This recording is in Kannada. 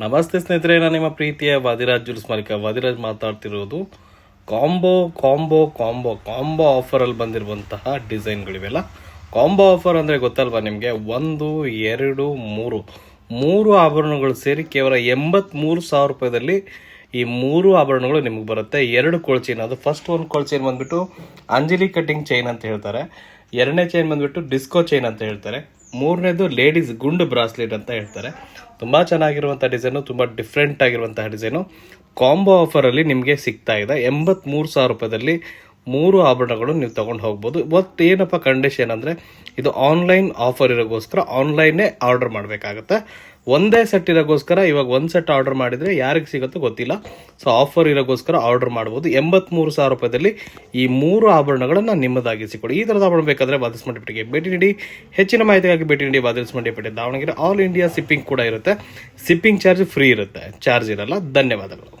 ನಮಸ್ತೆ ಸ್ನೇಹಿತರೆ, ನಾನು ನಿಮ್ಮ ಪ್ರೀತಿಯ ವಾದಿರಾಜ್ ಜುಲ್ಸ್ ಮಾಲೀಕ. ವಾದಿರಾಜ್ ಮಾತಾಡ್ತಿರೋದು ಕಾಂಬೋ ಕಾಂಬೋ ಕಾಂಬೋ ಕಾಂಬೋ ಆಫರಲ್ಲಿ ಬಂದಿರುವಂತಹ ಡಿಸೈನ್ಗಳಿವೆಲ್ಲ. ಕಾಂಬೋ ಆಫರ್ ಅಂದರೆ ಗೊತ್ತಲ್ವಾ ನಿಮಗೆ? ಒಂದು, ಎರಡು, ಮೂರು. ಮೂರು ಆಭರಣಗಳು ಸೇರಿ ಕೇವಲ ಎಂಬತ್ತ್ಮೂರು ಸಾವಿರ ರೂಪಾಯಿದಲ್ಲಿ ಈ ಮೂರು ಆಭರಣಗಳು ನಿಮಗೆ ಬರುತ್ತೆ. ಎರಡು ಕೊಳಚೈನ್ ಅದು ಫಸ್ಟ್ ಒಂದು ಕೊಳಚೈನ್ ಬಂದ್ಬಿಟ್ಟು ಅಂಜಲಿ ಕಟಿಂಗ್ ಚೈನ್ ಅಂತ ಹೇಳ್ತಾರೆ. ಎರಡನೇ ಚೈನ್ ಬಂದ್ಬಿಟ್ಟು ಡಿಸ್ಕೋ ಚೈನ್ ಅಂತ ಹೇಳ್ತಾರೆ. ಮೂರನೇದು ಲೇಡೀಸ್ ಗುಂಡು ಬ್ರಾಸ್ಲೆಟ್ ಅಂತ ಹೇಳ್ತಾರೆ. ತುಂಬ ಚೆನ್ನಾಗಿರುವಂಥ ಡಿಸೈನು, ತುಂಬ ಡಿಫ್ರೆಂಟ್ ಆಗಿರುವಂತಹ ಡಿಸೈನು. ಕಾಂಬೋ ಆಫರಲ್ಲಿ ನಿಮಗೆ ಸಿಗ್ತಾ ಇದೆ. ಎಂಬತ್ತ್ಮೂರು ಸಾವಿರ ರೂಪಾಯಿದಲ್ಲಿ ಮೂರು ಆಭರಣಗಳು ನೀವು ತಗೊಂಡು ಹೋಗ್ಬೋದು. ಇವತ್ತು ಏನಪ್ಪ ಕಂಡೀಷನ್ ಅಂದರೆ, ಇದು ಆನ್ಲೈನ್ ಆಫರ್ ಇರೋಗೋಸ್ಕರ ಆನ್ಲೈನೇ ಆರ್ಡರ್ ಮಾಡಬೇಕಾಗತ್ತೆ. ಒಂದೇ ಸೆಟ್ ಇರೋಗೋಸ್ಕರ, ಇವಾಗ ಒಂದು ಸೆಟ್ ಆರ್ಡರ್ ಮಾಡಿದರೆ ಯಾರಿಗೆ ಸಿಗುತ್ತೋ ಗೊತ್ತಿಲ್ಲ. ಸೊ ಆಫರ್ ಇರೋಗೋಸ್ಕರ ಆರ್ಡರ್ ಮಾಡ್ಬೋದು. ಎಂಬತ್ತ್ಮೂರು ಸಾವಿರ ರೂಪಾಯಿದಲ್ಲಿ ಈ ಮೂರು ಆಭರಣಗಳನ್ನು ನಿಮ್ಮದಾಗಿಸಿಕೊಡಿ. ಈ ಥರದ ಆಭರಣ ಬೇಕಾದರೆ ಬಾದಿಸ್ ಭೇಟಿ ನೀಡಿ. ಹೆಚ್ಚಿನ ಮಾಹಿತಿಗಾಗಿ ಭೇಟಿ ನೀಡಿ ಬಾದಿಸ್ Mandipete Davanagere all India shipping ಕೂಡ ಇರುತ್ತೆ. ಸಿಪ್ಪಿಂಗ್ ಚಾರ್ಜ್ ಫ್ರೀ ಇರುತ್ತೆ. ಚಾರ್ಜ್ ಇರಲ್ಲ. ಧನ್ಯವಾದಗಳು.